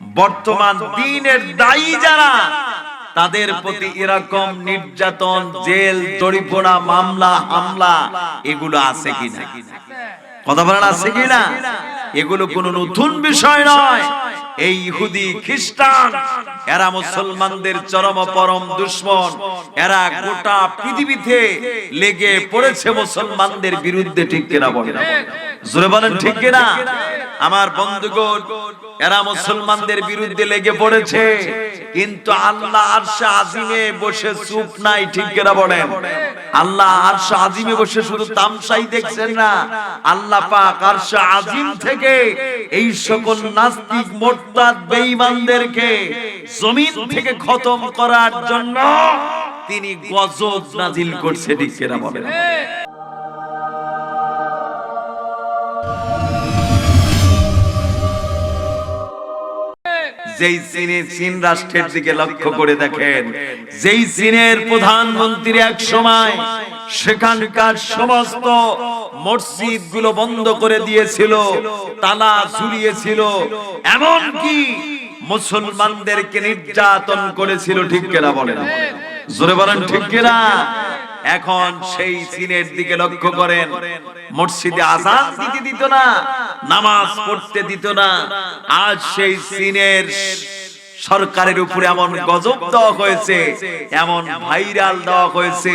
বর্তমান দিনের দায়ী যারা তাদের প্রতি এরকম নির্যাতন জেল জরিপনা মামলা হামলা এগুলো আছে কিনা? কথা বলেন আছে কিনা? এগুলো কোন নতুন বিষয় নয়। এই ইহুদি খ্রিস্টান এরা মুসলমানদের চরম পরম দুশ্মন। এরা গোটা পৃথিবীতে লেগে পড়েছে মুসলমানদের বিরুদ্ধে ঠিক কিনা বলেন? জোরে বলেন ঠিক কিনা? আমার বন্ধুগণ এরা মুসলমানদের বিরুদ্ধে লেগে পড়েছে। কিন্তু আল্লাহ আরশে আজিমে বসে চুপ নাই ঠিক কিনা বলেন? আল্লাহ আরশে আজিমে বসে শুধু তামসাই দেখছেন না। আল্লাহ পাক আরশে আজিম থেকে এই সকল নাস্তিক, মোরতাদ, বেঈমানদেরকে জমিন থেকে খতম করার জন্য তিনি গজব নাজিল করছে, ঠিক কিনা বলেন? যেই চীনে চীন রাষ্ট্রের দিকে লক্ষ্য করে দেখেন, যেই চীনের প্রধানমন্ত্রী এক সময় সেখানকার সমস্ত মসজিদগুলো বন্ধ করে দিয়েছিল, তালা ঝুলিয়েছিল এমন কি মুসলমানদেরকে নির্যাতন করেছিল, ঠিক কেনা বলেন? জোরে বলেন, ঠিক কিনা? এখন সেই চীনের দিকে লক্ষ্য করেন। মসজিদে আজান দিতে দিত না নামাজ পড়তে দিত না। আজ সেই চীনের সরকারের উপরে এমন গজব দেওয়া হয়েছে এমন ভাইরাল দেওয়া হয়েছে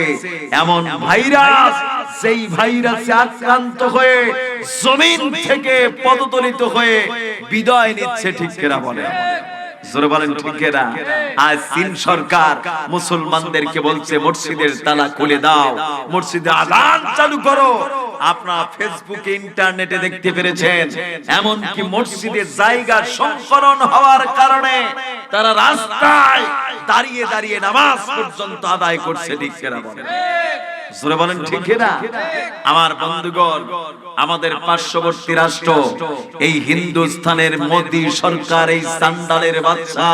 এমন ভাইরাস সেই ভাইরাসে আক্রান্ত হয়ে জমিন থেকে পদতলিত হয়ে বিদায় নিচ্ছে ঠিক কেনা বলে জোরে বলেন ঠিক না আজ চীন সরকার মুসলমানদেরকে বলছে, মসজিদের তালা খুলে দাও, মসজিদে আজান চালু করো। আপনারা ফেসবুকে, ইন্টারনেটে দেখতে পেরেছেন এমন কি মসজিদের জায়গা সংকলন হওয়ার কারণে তারা রাস্তায় দাঁড়িয়ে দাঁড়িয়ে নামাজ পর্যন্ত আদায় করছে, ঠিক বলেন? জোরে বলেন ঠিক না আমার বন্ধুগণ আমাদের পার্শ্ববর্তী রাষ্ট্র, এই হিন্দুস্তানের মোদী সরকার, এই সান্ডালের বাচ্চা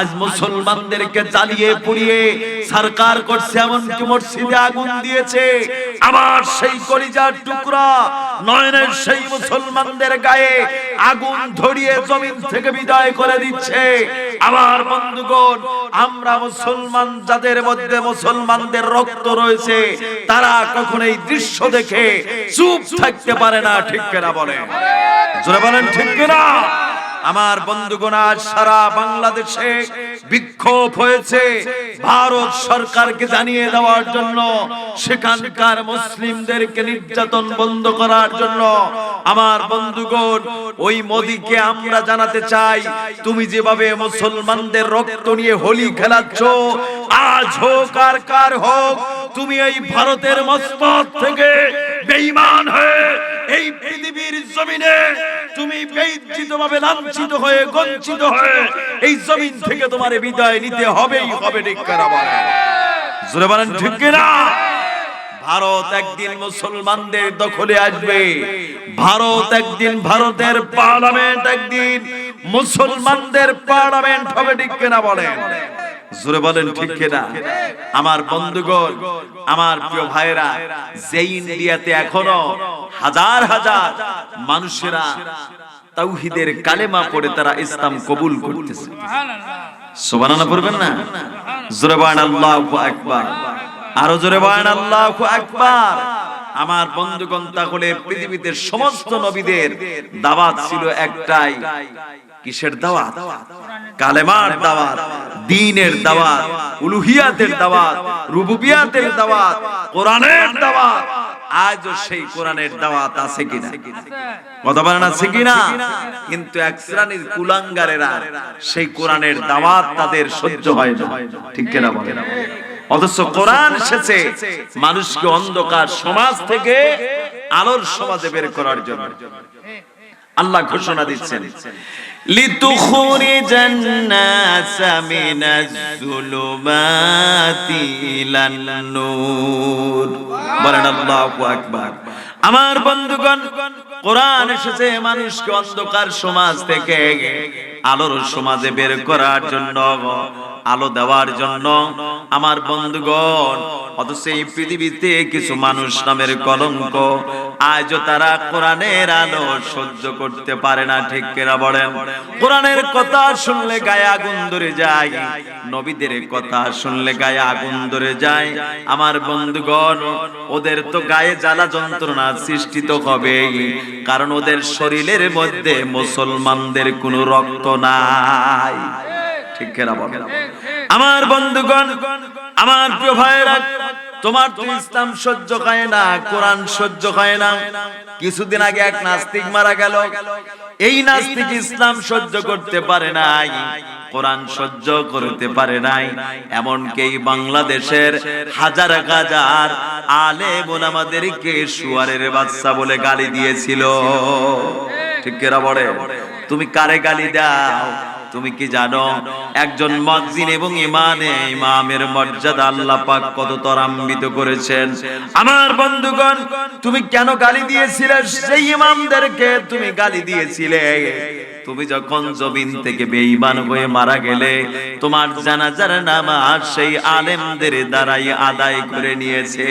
আজ মুসলমানদেরকে জ্বালিয়ে পুড়িয়ে সরকার করছে, এমনকি মসজিদে আগুন দিয়েছে। আবার সেই কলিজার টুকরা নয়নের সেই মুসলমানদের গায়ে আগুন ধরিয়ে জমিন থেকে বিদায় করে দিচ্ছে। আমার বন্ধুগণ, আমরা মুসলমান, যাদের মধ্যে মুসলমানদের রক্ত রয়েছে, তারা কখনো এই দৃশ্য দেখে চুপ থাকতে পারে না ঠিক কেনা বলে জোরে বলেন ঠিক কিনা? আমার বন্ধুগণ, আজ সারা বাংলাদেশে বিক্ষোভ হয়েছে। ভারত সরকারকে জানিয়ে দেওয়ার জন্য, সেখানকার মুসলিমদেরকে নির্যাতন বন্ধ করার জন্য। আমার বন্ধুগণ, ওই মোদিকে আমরা জানাতে চাই, তুমি যেভাবে মুসলমানদের রক্ত নিয়ে হোলি খেলাচ্ছ, আজ হোক আর কার হোক, তুমি এই ভারতের মস্তক থেকে বেঈমান হয়ে এই পৃথিবীর জমিনে তুমি বেইজ্জিত ভাবে লাঞ্ছিত হয়ে গঞ্চিত হয়ে এই জমিন থেকে তোমার বিদায় নিতে হবেই হবে ঠিক জোরে বলেন ঠিক ভারত একদিন মুসলমানদের দখলে আসবে। ভারত একদিন ভারতের পার্লামেন্ট একদিন মুসলমানদের পার্লামেন্ট হবে ঠিক কিনা বলেন? জোরে বলেন ঠিক কিনা? আমার বন্ধুগণ আমার প্রিয় ভাইরা যে ইন্ডিয়াতে এখনও হাজার হাজার মানুষেরা তাওহিদের কালেমা পড়ে তারা ইসলাম কবুল করতেছে। সুবহানাল্লাহ পড়বেন না? জোরে বলেন আল্লাহু আকবার। আরও জোরে বলেন আল্লাহু আকবার। আমার বন্ধুগণ তাহলে পৃথিবীতে সমস্ত নবীদের দাওয়াত ছিল একটাই। কিসের দাওয়াত? কালেমার দাওয়াত। দ্বীনের দাওয়াত উলুহিয়াতের দাওয়াত রুবুবিয়াতের দাওয়াত কোরআনের দাওয়াত। আজও সেই কোরআনের দাওয়াত আছে কিনা? কথা বলেন আছে কিনা? কিন্তু এক শ্রেণির কুলাঙ্গারেরা সেই কোরআনের দাওয়াত তাদের সহ্য হয় না। ঠিক কিনা বলেন? অথচ কোরআন এসেছে মানুষকে অন্ধকার সমাজ থেকে আলোর সমাজে বের করার জন্য। আল্লাহ ঘোষণা দিচ্ছেন লিতুখরিজ الناس من الظلمات إلى النور বলেন আল্লাহু আকবার আমার বন্ধুগণ কোরআন এসেছে মানুষকে অন্ধকার সমাজ থেকে আলোর সমাজে বের করার জন্য আলো দেওয়ার জন্য আমার বন্ধুগণ, অথচ এই পৃথিবীতে কিছু মানুষ নামের কলঙ্ক, আজও তারা কোরআনের আলো সহ্য করতে পারে না, ঠিক কেনা বলেন? কোরআনের কথা শুনলে গায়ে আগুন ধরে যায়, নবীদের কথা শুনলে গায়ে আগুন ধরে যায়। আমার বন্ধুগণ, ওদের তো গায়ে জ্বালা যন্ত্রণা সৃষ্টি তো হবেই, কারণ ওদের শরীরের মধ্যে মুসলমানদের কোনো রক্ত নাই। ঠিক কেনা বলেন? আমার বন্ধুগণ, আমার প্রিয় ভাইয়েরা, তোমার তো ইসলাম সহ্য হয় না, কোরআন সহ্য হয় না। কিছুদিন আগে এক নাস্তিক মারা গেল। এই নাস্তিক ইসলাম সহ্য করতে পারে নাই, কোরআন সহ্য করতে পারে নাই। এমনকি বাংলাদেশের হাজার হাজার আলেম আমাদেরকে সুয়ারের বাচ্চা বলে গালি দিয়েছিল। ঠিক কেরা বলে? তুমি কারে গালি দাও? তুমি কি জানো? একজন মসজিদ এবং ইমানে ইমামের মর্যাদা আল্লাহ পাক কত তরাম্বিত করেছেন। আমার বন্ধুগণ, তুমি কেন গালি দিয়েছিলে? সেই ইমামদেরকে তুমি গালি দিয়েছিলে। তুমি যখন জমিন থেকে বেঈমান হয়ে মারা গেলে, তোমার জানাজার নামাজ সেই আলেমদের দ্বারাই আদায় করে নিয়েছে।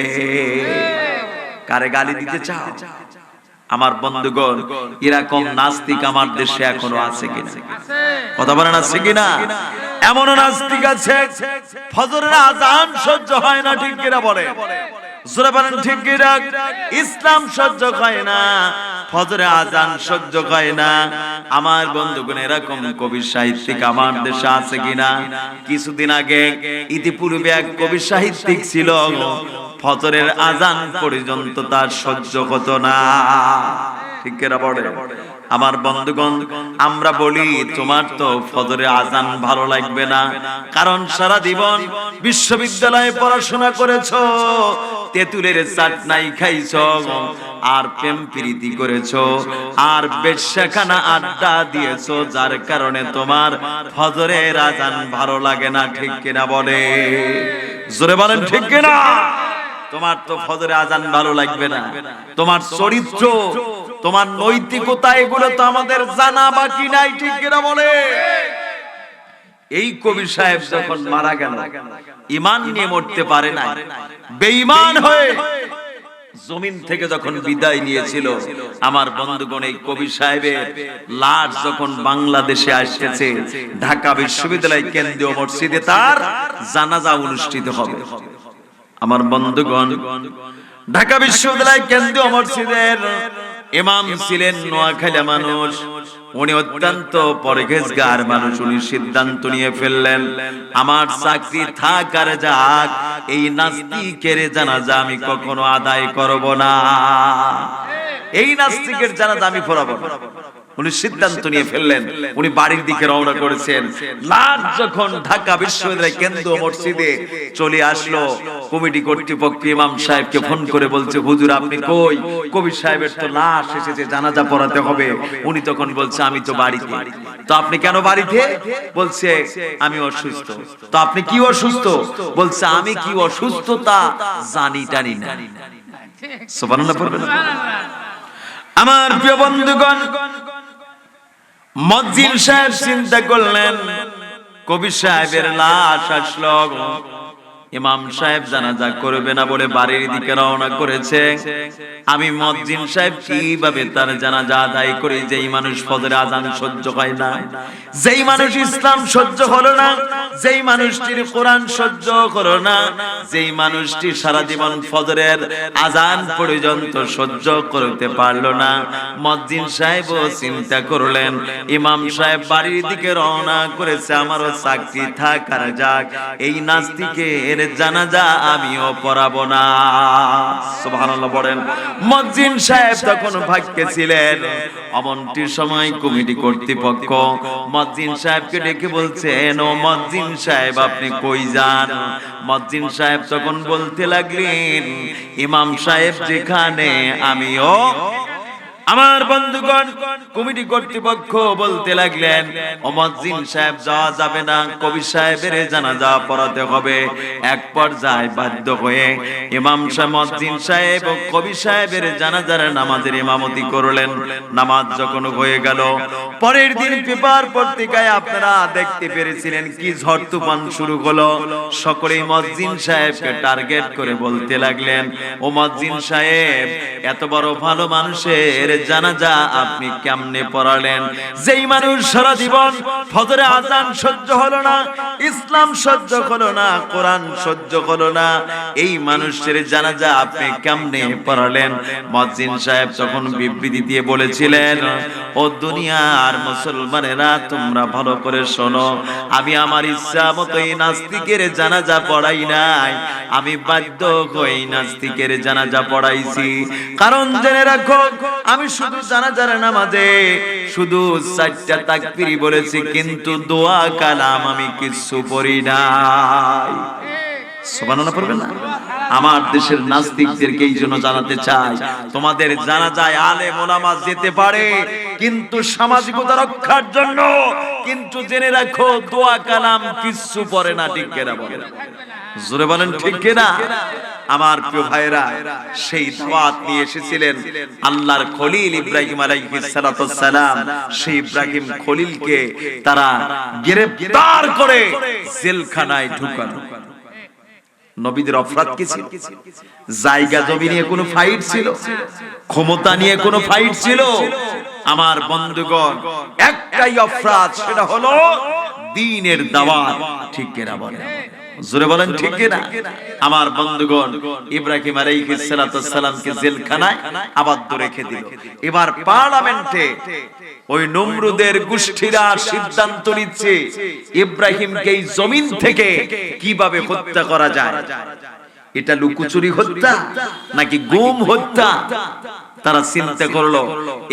কারে গালি দিতে চাও? আমার বন্ধুগণ এরকম নাস্তিক আমার দেশে এখনও আছে কিনা? কথা বলেন আছে কিনা? এমন নাস্তিক আছে ফজরের আজান সহ্য হয় না ঠিক কিনা বলে? জোরে ঠিক কিনা? ইসলাম সহ্য হয় না, ফজরে আজান সহ্য হয় না। আমার বন্ধুগণ, এরকম কবি সাহিত্যিক আমার দেশে আছে কিনা? কিছুদিন আগে ইতিপূর্বে এক কবি সাহিত্যিক ছিল, ফজরের আজান পর্যন্ত তার সহ্য হতো না। ঠিক কেরা বলে আমার বন্ধুগণ, আমরা বলি, তোমার তো ফজরে আজান ভালো লাগবে না। কারণ সারা জীবন বিশ্ববিদ্যালয়ে পড়াশোনা করেছ, তেঁতুলের চাটনাই খাইছ, আর প্রেম প্রীতি করেছ, আর বেশ্যাখানা আড্ডা দিয়েছ, যার কারণে তোমার ফজরের আজান ভালো লাগে না, ঠিক কিনা বলে? জোরে বলেন, ঠিক কিনা? তোমার তো ফজরে আজান ভালো লাগবে না। তোমার চরিত্র, তোমার নৈতিকতা, এগুলো তো আমাদের জানা বাকি নাই, ঠিক কিনা বলে? এই কবি সাহেব যখন মারা গেল ইমান নিয়ে মরতে পারে না বেঈমান হয়ে জমিন থেকে যখন বিদায় নিয়েছিল, আমার বন্ধুগণ, এই কবি সাহেবের লাশ যখন বাংলাদেশে আসতেছে, ঢাকা বিশ্ববিদ্যালয় কেন্দ্রীয় মসজিদে, তার জানাজা অনুষ্ঠিত হবে। আমার বন্ধুগণ, ঢাকা বিশ্ববিদ্যালয় কেন্দ্রীয় মসজিদের ইমাম ছিলেন নোয়াখালী মানুষ। উনি অত্যন্ত পরহেজগার মানুষ। উনি সিদ্ধান্ত নিয়ে ফেললেন, আমার চাকরি থাক আর যাক, এই নাস্তিকের জানাজা আমি কখনো আদায় করব না। এই নাস্তিকের জানাজা আমি না। উনি সিদ্ধান্ত নিয়ে ফেললেন। উনি বাড়ির দিকে রওনা করেছেন। লাশ যখন ঢাকা বিশ্ববিদ্যালয় কেন্দ্র মসজিদে চলে আসলো, কমিটি কর্তৃপক্ষ ইমাম সাহেবকে ফোন করে বলছে, হুজুর, আপনি কই? কবি সাহেবের তো লাশ এসেছে, জানাজা পড়াতে হবে। উনি তখন বলছে, আমি তো বাড়িতে। তো আপনি কেন বাড়িতে? বলছে, আমি অসুস্থ। তো আপনি কি অসুস্থ? বলছে, আমি কি অসুস্থতা জানি, টানি না। সুবহানাল্লাহ পড়বেন। আমার প্রিয় বন্ধুগণ মজিল সাহেব চিন্তা করলেন কবি সাহেবের লাশ আসলো। ইমাম সাহেব জানাজা করবে না বলে বাড়ির দিকে রওনা করেছে। আমি মজ্জিন সাহেব কীভাবে তার জানাজা আদায় করি? যেই মানুষ ফজরে আজান সহ্য হয় না, যেই মানুষ ইসলাম সহ্য হলো না, যেই মানুষটির কোরআন সহ্য করো না, যেই মানুষটি সারা জীবন ফজরের আজান পর্যন্ত সহ্য করতে পারল না। মজ্জিন সাহেবও চিন্তা করলেন, ইমাম সাহেব বাড়ির দিকে রওনা করেছে, আমারও চাকরি থাক আর যাক, এই নাস্তিকের জানাজা আমিও পড়াবো না। সুবহানাল্লাহ বলেন, মজ্জিন সাহেব তখন ভাগ্যে ছিলেন। অমনটির সময় কমিটি কর্তৃপক্ষ মজ্জিন সাহেবকে ডেকে বলছেন, ও মজ্জিন সাহেব, আপনি কই যান? মজ্জিন সাহেব তখন বলতে লাগলেন, ইমাম সাহেব যেখানে, আমিও আমার বন্ধুগণ, কমিটি কর্তৃপক্ষ বলতে লাগলেন অমজিন সাহেব যাওয়া যাবে না, কবি সাহেবের জানাজা পড়াতে হবে। এক পর্যায়ে বাধ্য হয়ে ইমাম সাহেব সাহেব ও কবি সাহেবের জানাজার নামাজের ইমামতি করলেন। নামাজ যখন হয়ে গেল, পরের দিন পেপার পত্রিকায় আপনারা দেখতে পেরেছিলেন কি ঝড় তুফান শুরু হলো। সকলেই মসজিদ সাহেবকে টার্গেট করে বলতে লাগলেন, ও মসজিদ সাহেব, এত বড় ভালো মানুষের জানাজা আপনি কেমনে পড়ালেন? যেই মানুষ সারা জীবন ফজরে আজান সহ্য হলো না, ইসলাম সহ্য হলো না, কোরআন সহ্য হলো না, এই মানুষের জানাজা আপনি কেমনে পড়ালেন? মসজিদ সাহেব তখন বিবৃতি দিয়ে বলেছিলেন, ও দুনিয়ার মুসলমানেরা, তোমরা ভালো করে শোনো, আমি আমার ইচ্ছা মতো এই নাস্তিকের জানাজা পড়াই নাই, আমি বাধ্য হয়ে নাস্তিকের জানাজা পড়াইছি। কারণ জেনে রাখো, আমি শুধু জানা জানাজার নামাজে শুধু চারটা তাকবিরি বলেছি, কিন্তু দোয়া কালাম আমি কিছু পড়ি নাই। সুবহানাল্লাহ পড়বেন না? আমার দেশের নাস্তিকদেরকে এই জন্য জানাতে চাই। তোমাদের জানা যায় আলে মোলামা যেতে পারে, কিন্তু সামাজিকতা রক্ষার জন্য, কিন্তু জেনে রাখো, দোয়া কালাম কিছু পড়ে না, ঠিক কেনা বলে? জোরে বলেন, ঠিক কিনা? আমার প্রিয় ভাইরা সেই দাওয়াত নিয়ে এসেছিলেন আল্লাহর খলিল ইব্রাহিম আলাইহিস সালাতু সালাম। সেই ইব্রাহিম খলিলকে তারা গ্রেফতার করে জেলখানায় ঢুকানো নবীদের অপরাধ কি ছিল? জায়গা জমি নিয়ে কোনো ফাইট ছিল? ক্ষমতা নিয়ে কোনো ফাইট ছিল? আমার বন্ধুগণ, একটাই অপরাধ, সেটা হলো দিনের দাওয়াত। ঠিক কিনা বলে জোরে বলেন ঠিক কিনা? আমার বন্ধুগণ ইব্রাহিম আলাইহিস সালাতু সালামকে জেলখানায় আবদ্ধ রেখে দিল। এবার পার্লামেন্টে ওই নমরুদের গোষ্ঠীরা সিদ্ধান্ত নিচ্ছে ইব্রাহিমকে এই জমিন থেকে কীভাবে হত্যা করা যায়? এটা লুকোচুরি হত্যা নাকি গুম হত্যা? তারা চিন্তা করল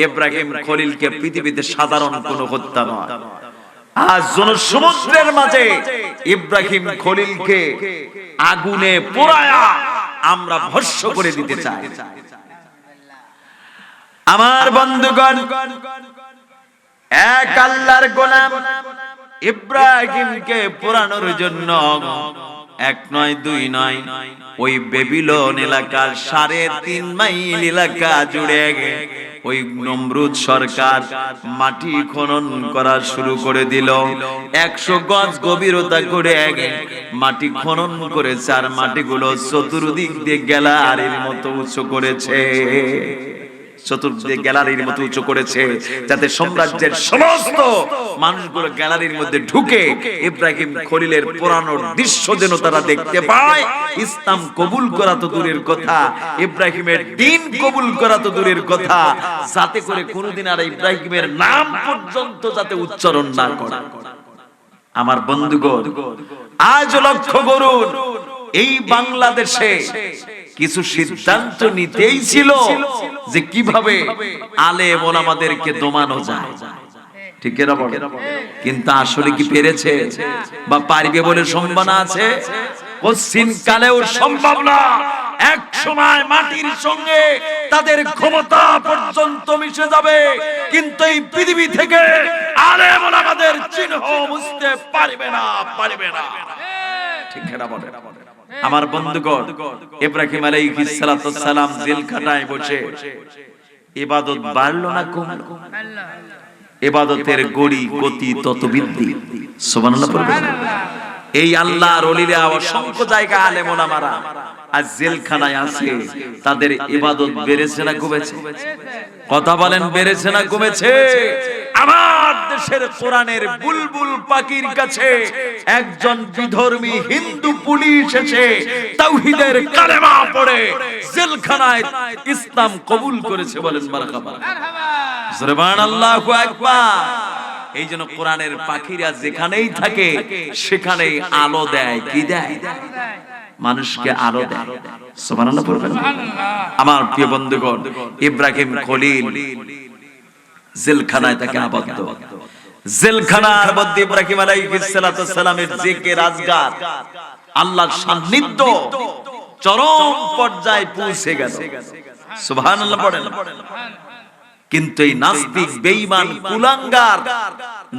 ইব্রাহিম খলিলকে পৃথিবীতে সাধারণ কোনো হত্যা নয়। আজ সমুদ্রের মাঝে ইব্রাহিম খলিলকে আগুনে পোড়ায়া আমরা ভস্য করে দিতে চাই। আমার বন্ধুগণ, এক আল্লাহর গোলাম ইব্রাহিমকে পোড়ানোর জন্য এক নয়, দুই নয়, ওই বেবিলন এলাকার সাড়ে তিন মাইল এলাকা জুড়ে ওই নমরুদ সরকার মাটি খনন করা শুরু করে দিল। একশো গজ গভীরতা করে মাটি খনন করেছে আর মাটিগুলো চতুর্দিক দিয়ে গ্যালারির মতো উঁচু করেছে। চতুর্দিকে গ্যালারির মতো উঁচু করেছে। যাতে সাম্রাজ্যের সমস্ত মানুষগুলো গ্যালারির মধ্যে ঢুকে ইব্রাহিম খলিলের পুরানোর দৃশ্য যেন তারা দেখতে পায় ইসলাম কবুল করা তো দূরের কথা ইব্রাহিমের দিন কবুল করা তো দূরের কথা যাতে করে কোনোদিন আর ইব্রাহিমের নাম পর্যন্ত যাতে উচ্চারণ না করে। আমার বন্ধুগণ আজ লক্ষ্য করুন এই বাংলাদেশে কিছু সিদ্ধান্ত নিতেই ছিল যে কীভাবে আলে আমাদেরকে দমানো যায়। ঠিক এরা বলে? কিন্তু আসলে কি পেরেছে? বা পারবে বলে সম্ভাবনা আছে? পশ্চিম কালেও সম্ভব না এক সময় মাটির সঙ্গে তাদের ক্ষমতা পর্যন্ত মিশে যাবে। কিন্তু এই পৃথিবী থেকে আলে আমাদের চিহ্ন বুঝতে পারবে না পারবে না। ঠিক এরা বলে? আমার বন্ধুগণ ইব্রাহিম আলাইহিস সালাতু সালাম জেলখানায় বসে ইবাদত বাড়লো না কমলো? ইবাদতের গড়ি গতি তত বৃদ্ধি সুবহানাল্লাহ। এই আল্লাহর ওলিরা অসংখ্য জায়গা আলেম ওলামারা আজ জেলখানায় আছে, তাদের ইবাদত বেড়েছে না কমেছে? কথা বলেন, বেড়েছে না কমেছে? আমার দেশের কোরআনের বুলবুল পাখির কাছে একজন বিধর্মী হিন্দু পুলিশ এসে তাওহীদের কালেমা পড়ে জেলখানায় ইসলাম কবুল করেছে বলেন মারহাবা সুবহান আল্লাহু আকবার। এই জন্য কোরআনের পাখিরা যেখানেই থাকে, সেখানেই আলো দেয়। কি দেয়? মানুষকে আলো দেয়। আমার প্রিয় বন্ধুগণ, ইব্রাহিম খলিল জেলখানায় তাকে আবদ্ধ। জেলখানার মধ্যে ইব্রাহিম আলাইহিস সালাতু সালামের জেকে রাজগার আল্লাহর সান্নিধ্য চরম পর্যায়ে পৌঁছে গেছে সুবহানাল্লাহ পড়েন। কিন্তু এই নাস্তিক বেঈমান কুলাঙ্গার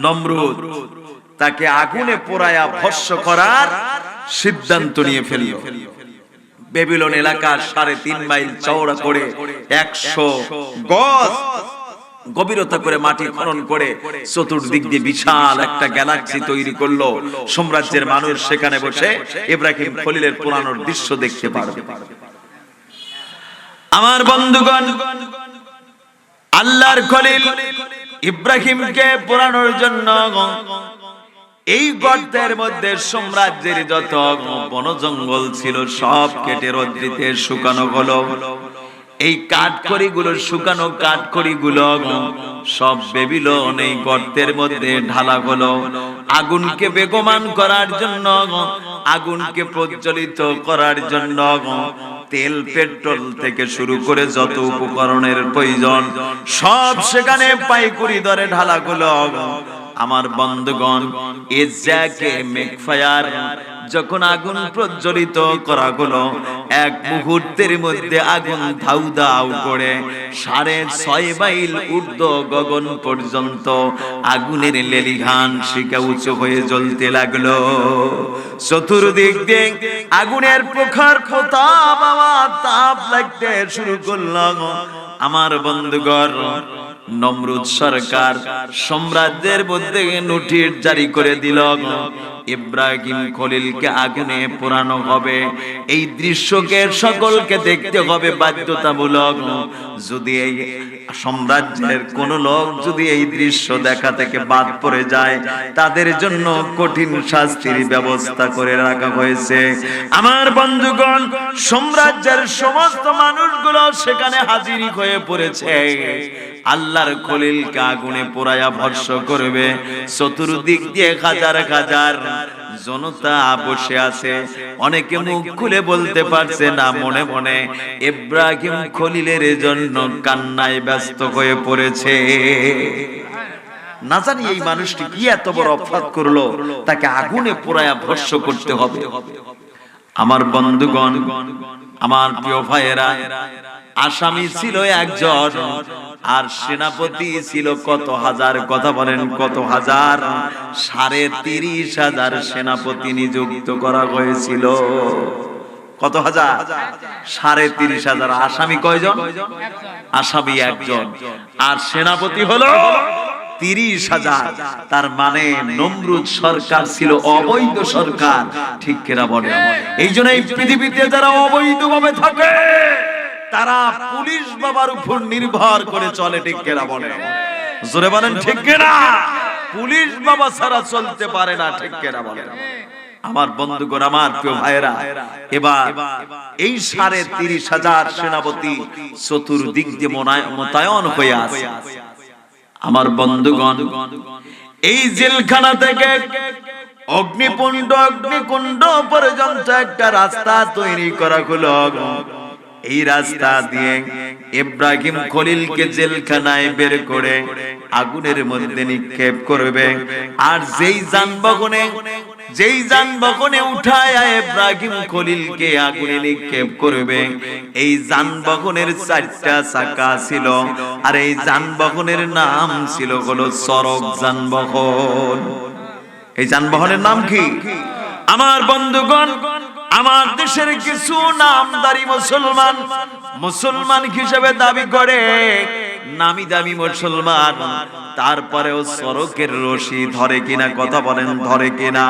নমরুদ তাকে আগুনে পোড়ায়া ভস্য করার সিদ্ধান্ত নিয়ে ফেলল। বেবিলন এলাকা সাড়ে তিন মাইল চওড়া করে একশো গজ গভীরতা করে মাটি খনন করে চতুর্দিক দিয়ে বিশাল একটা গ্যালাক্সি তৈরি করল। সাম্রাজ্যের মানুষ সেখানে বসে ইব্রাহিম খলিলের পুরানোর দৃশ্য দেখতে পারবে। আমার বন্ধুগণ আল্লাহর খলিল ইব্রাহিমকে পোড়ানোর জন্য এই গর্তের মধ্যে সাম্রাজ্যের যত বন জঙ্গল ছিল, সব কেটে রদ্রিতে শুকানো হলো। এই কাঠখড়ি গুলো শুকানো কাঠখড়ি গুলো সব বেবিলন এই গর্তের মধ্যে ঢালা হলো। আগুনকে বেগমান করার জন্য আগুনকে প্রজ্বলিত করার জন্য তেল, পেট্রোল থেকে শুরু করে যত উপকরণের প্রয়োজন, সব সেখানে পাইকুরি দরে ঢালা গুলো আমার বন্ধুগণ যখন আগুন প্রজ্বলিত করা হলো এক মুহূর্তের মধ্যে আগুন ধাউ দাউ করে সাড়ে ছয় মাইল ঊর্ধ্ব গগন পর্যন্ত আগুনের লেলিঘান শিকা উঁচু হয়ে জ্বলতে লাগল। চতুর্দিক দিয়ে আগুনের প্রখর প্রতাপ আমার তাপ লাগতে শুরু করল। আমার বন্ধুগণ নমরুদ সরকার সাম্রাজ্যের মধ্যে নোটিশ জারি করে দিল, ইব্রাহিম খলিলকে আগুনে পোড়ানো হবে। এই দৃশ্যকে সকলকে দেখতে হবে বাধ্যতামূলক। যদি এই সাম্রাজ্যের কোন লোক যদি এই দৃশ্য দেখা থেকে বাদ পড়ে যায়, তাদের জন্য কঠিন শাস্তির ব্যবস্থা করে রাখা হয়েছে। আমার বন্ধুগণ সাম্রাজ্যের সমস্ত মানুষগুলো সেখানে হাজির হয়ে পড়েছে। আল্লাহর খলিলকে আগুনে পোড়ায়া ভস্য করবে। চতুর্দিক দিয়ে হাজার হাজার জনতা বসে আছে। অনেকে মুখ খুলে বলতে পারছে না, মনে মনে ইব্রাহিম খলিলের জন্য কান্নায় ব্যস্ত হয়ে পড়েছে। না জানি এই মানুষটি কি এত বড় অপরাধ করল, তাকে আগুনে পোড়ায়া ভস্য করতে হবে। আমার বন্ধুগণ, আমার প্রিয় ভাইয়েরা আসামি ছিল একজন। আর সেনাপতি ছিল কত হাজার? কথা বলেন কত হাজার? সাড়ে তিরিশ হাজার সেনাপতি নিযুক্ত করা হয়েছিল। কত হাজার? সাড়ে তিরিশ হাজার। আসামি কয়জন? আসামি একজন। আর সেনাপতি হলো তিরিশ হাজার। তার মানে নমরুদ সরকার ছিল অবৈধ সরকার। ঠিক কেনা বলে এই জন্য এই পৃথিবীতে যারা অবৈধভাবে থাকে তারা পুলিশ বাবার উপর নির্ভর করে চলে, ঠিক কেনা বলে জোরে বলেন, ঠিক কেনা? পুলিশ বাবা ছাড়া চলতে পারে না, ঠিক কেনা বলে আমার বন্ধুগণ, আমার প্রিয় ভাইয়েরা, এবার এই সাড়ে তিরিশ হাজার সেনাপতি চতুর্দিক দিয়ে মোতায়েন হয়ে আছে। আমার বন্ধুগণ, এই জেলখানা থেকে অগ্নিকুণ্ড অগ্নিকুণ্ড পর্যন্ত একটা রাস্তা তৈরি করা হলো। এই রাস্তা দিয়ে ইব্রাহিম খলিলকে জেলখানায় বের করে আগুনের মধ্যে নিক্ষেপ করবে। আর যেই যানবাহনে যেই যানবাহনে উঠায় ইব্রাহিম খলিলকে আগুনে নিক্ষেপ করবে, এই যানবাহনের চারটা চাকা ছিল। আর এই যানবাহনের নাম ছিল হলো সড়ক যানবাহন। এই যানবাহনের নাম কি? আমার বন্ধুগণ আমার দেশের কিছু নামদারি মুসলমান মুসলমান হিসেবে দাবি করে নামি দামি মুসলমান, তারপরেও সড়কের রশি ধরে কিনা, কথা বলেন ধরে কিনা।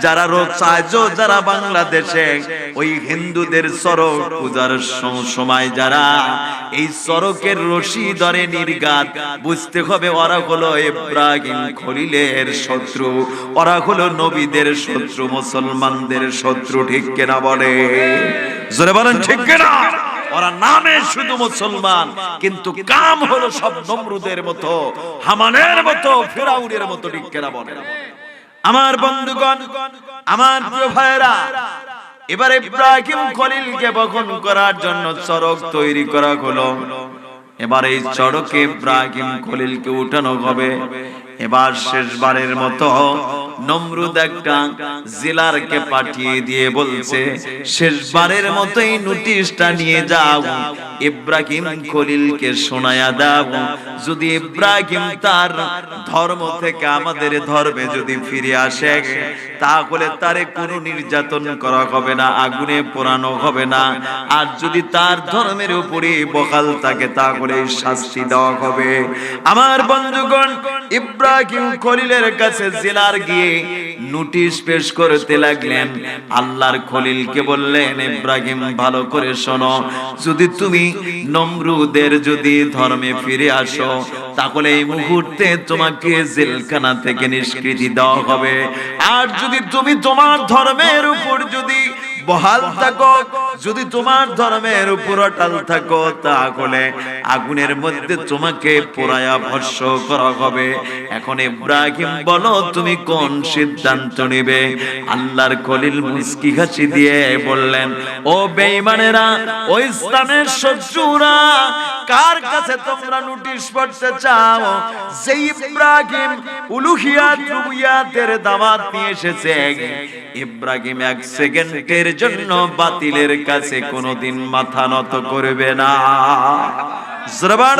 যারা রোচাজ যারা বাংলাদেশে, ওই হিন্দুদের সড়ক পূজার সময় যারা, এই সড়কের রশি ধরে নির্গাত, বুঝতে হবে ওরা হলো ইব্রাহিম খলিলের শত্রু, ওরা হলো নবীদের শত্রু, মুসলমানদের শত্রু, ঠিক কেনা বলে? জোরে বলেন, ঠিক কেনা? ওরা নামে শুধু মুসলমান, কিন্তু কাম হলো সব নমরুদের মতো, হামানের মতো, ফেরাউনের মতো, ঠিক কেনা বলে আমার বন্ধুগণ, আমার প্রিয় ভাইয়েরা, এবার ইব্রাহিম খলিলকে বহন করার জন্য চরক তৈরি করা হলো। এবার এই চড়কে ইব্রাহিম খলিলকে উঠানো হবে। এবার শেষবারের মতো নমরুদ একটা জেলারকে পাঠিয়ে দিয়ে বলছে, শেষবারের মতোই নোটিশটা নিয়ে যাও, ইব্রাহিম খলিলকে শোনায়া দাও। যদি ইব্রাহিম তার ধর্ম থেকে আমাদের ধর্মে যদি ফিরে আসে, তাহলে তারে কোনো নির্যাতন করা হবে না, আগুনে পোড়ানো হবে না। আর যদি তার ধর্মের উপরে বকাল থাকে, তাহলে শাস্তি দেওয়া হবে। আমার বন্ধুগণ, ইব্রাহিম খলিলের কাছে জেলার গিয়ে নোটিশ পেশ করতে লাগলেন। আল্লাহর খলিলকে বললেন, ইব্রাহিম, ভালো করে শোনো। যদি তুমি নমরুদের যদি ধর্মে ফিরে আসো, তাহলে এই মুহূর্তে তোমাকে জেলখানা থেকে নিষ্কৃতি দেওয়া হবে। আর যদি তুমি তোমার ধর্মের উপর যদি বহাল থাকো। যদি তোমার ধর্মের উপর অটাল থাকো, তাহলে আগুনের মধ্যে তোমাকে পোড়ায়া ভস্য করা হবে। এখন ইব্রাহিম বলো, তুমি কোন সিদ্ধান্ত নিবে? আল্লাহর খলিল মুস্কি হাসি দিয়ে বললেন, ও বেঈমানেরা ও ইসলামের শত্রুরা, কার কাছে তোমরা নোটিশ পড়তে চাও? যে ইব্রাহিম উলুহিয়াত রুবিয়াতের দাওয়াত নিয়ে এসেছে। ইব্রাহিম এক সেকেন্ডের জন্য বাতিলের কাছে কোনদিন মাথা নত করবে না। জরবান